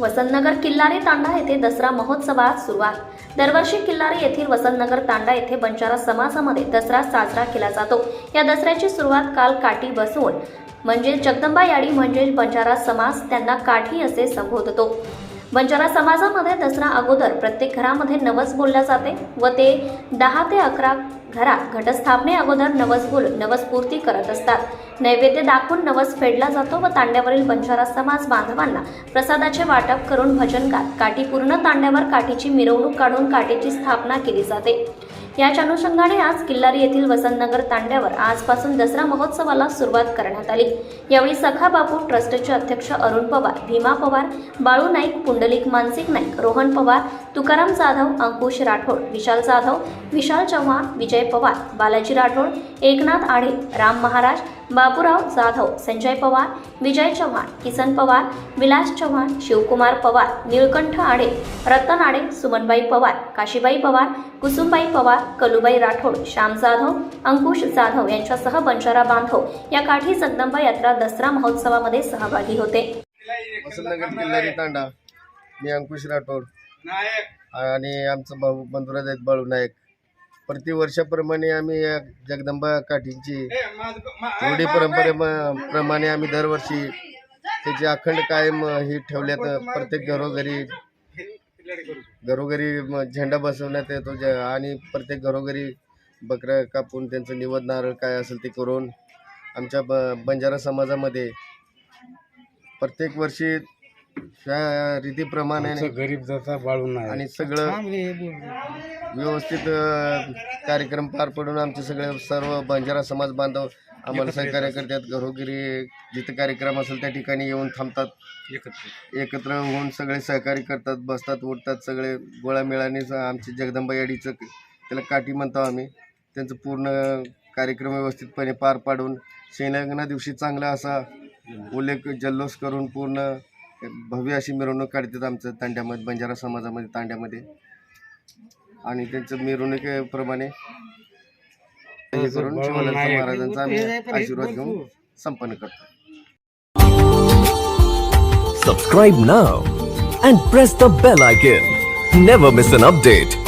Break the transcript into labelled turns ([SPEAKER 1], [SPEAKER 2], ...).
[SPEAKER 1] वसंतनगर किल्लारी तांडा येथे दसरा महोत्सवात सुरुवात. दरवर्षी किल्लारी येथील वसंतनगर तांडा येथे बंजारा समाजामध्ये दसरा साजरा केला जातो. या दसऱ्याची सुरुवात काल काठी बसवून म्हणजे जगदंबा याडी म्हणजे बंजारा समाज त्यांना काठी असे संबोधतो. बंजारा समाजामध्ये दसरा अगोदर प्रत्येक घरामध्ये नवस बोलल्या जाते व ते दहा ते अकरा घरात घटस्थापने अगोदर नवसबुल नवसपूर्ती करत असतात. नैवेद्य दाखवून नवस फेडला जातो व तांड्यावरील बंजारा समाज बांधवांना प्रसादाचे वाटप करून भजन गात. काठी पूर्ण तांड्यावर काठीची मिरवणूक काढून काठीची स्थापना केली जाते. याच अनुषंगाने आज किल्लारी येथील वसंतनगर तांड्यावर आजपासून दसरा महोत्सवाला सुरुवात करण्यात आली. यावेळी सखा बापू ट्रस्टचे अध्यक्ष अरुण पवार भीमा पवार बाळू नाईक पुंडलिक मानसिक नाईक रोहन पवार तुकाराम जाधव अंकुश राठोड विशाल जाधव विशाल चव्हाण विजय पवार बालाजी राठोड एकनाथ आढे राम महाराज बाबूराव जाधव संजय पवार विजय चव्हाण किसन पवार विलास चव्हाण शिवकुमार पवार निळकंठ आडे रतन आडे सुमनबाई पवार काशीबाई पवार कुसुमबाई पवार कलुबाई राठोड श्याम जाधव अंकुश जाधव यांच्यासह बंजारा बांधव या काठी जगदंबा यात्रा दसरा महोत्सवामध्ये सहभागी होते.
[SPEAKER 2] मी अंकुश राठोड. आणि आमचं भाऊ बंधुराज बाळू नाईक प्रतिवर्षाप्रमाणे आम्ही या जगदंबा काठींची रूढी परंपरे प्रमाणे आम्ही दरवर्षी त्याची अखंड कायम ही ठेवल्यात. प्रत्येक घरोघरी घरोघरी झेंडा बसवण्यात येतो. ज- आणि प्रत्येक घरोघरी बकऱ्या कापून त्यांचं निवड नारळ काय असेल ते करून आमच्या ब बंजारा समाजामध्ये प्रत्येक वर्षी त्या रीतीप्रमाणे
[SPEAKER 3] आमचं गरीब जाता बाळून
[SPEAKER 2] आणि सगळं व्यवस्थित अ, कार्यक्रम पार पडून आमचे सगळे सर्व बंजारा समाज बांधव आम्हाला सहकार्य करतात. घरोघरी जिथे कार्यक्रम असेल त्या ठिकाणी येऊन थांबतात.
[SPEAKER 3] एकत्र.
[SPEAKER 2] एकत्र होऊन सगळे सहकार्य करतात बसतात उठतात सगळे. गोळामेळाने स- आमचे जगदंबा याडीचं त्याला काठी म्हणतो आम्ही. त्यांचं पूर्ण कार्यक्रम व्यवस्थितपणे पार पाडून शैलग्ना दिवशी चांगला असा उल्लेख जल्लोष करून पूर्ण भव्य अशी मिरवणूक काढतात आमचं तांड्यामध्ये बंजारा समाजामध्ये तांड्यामध्ये आणि त्यांचं मिरवणुकीप्रमाणे हे करून शिवानंद महाराजांचा आम्ही आशीर्वाद घेऊन संपन्न करतो
[SPEAKER 4] Subscribe now and press the bell icon. Never miss an update.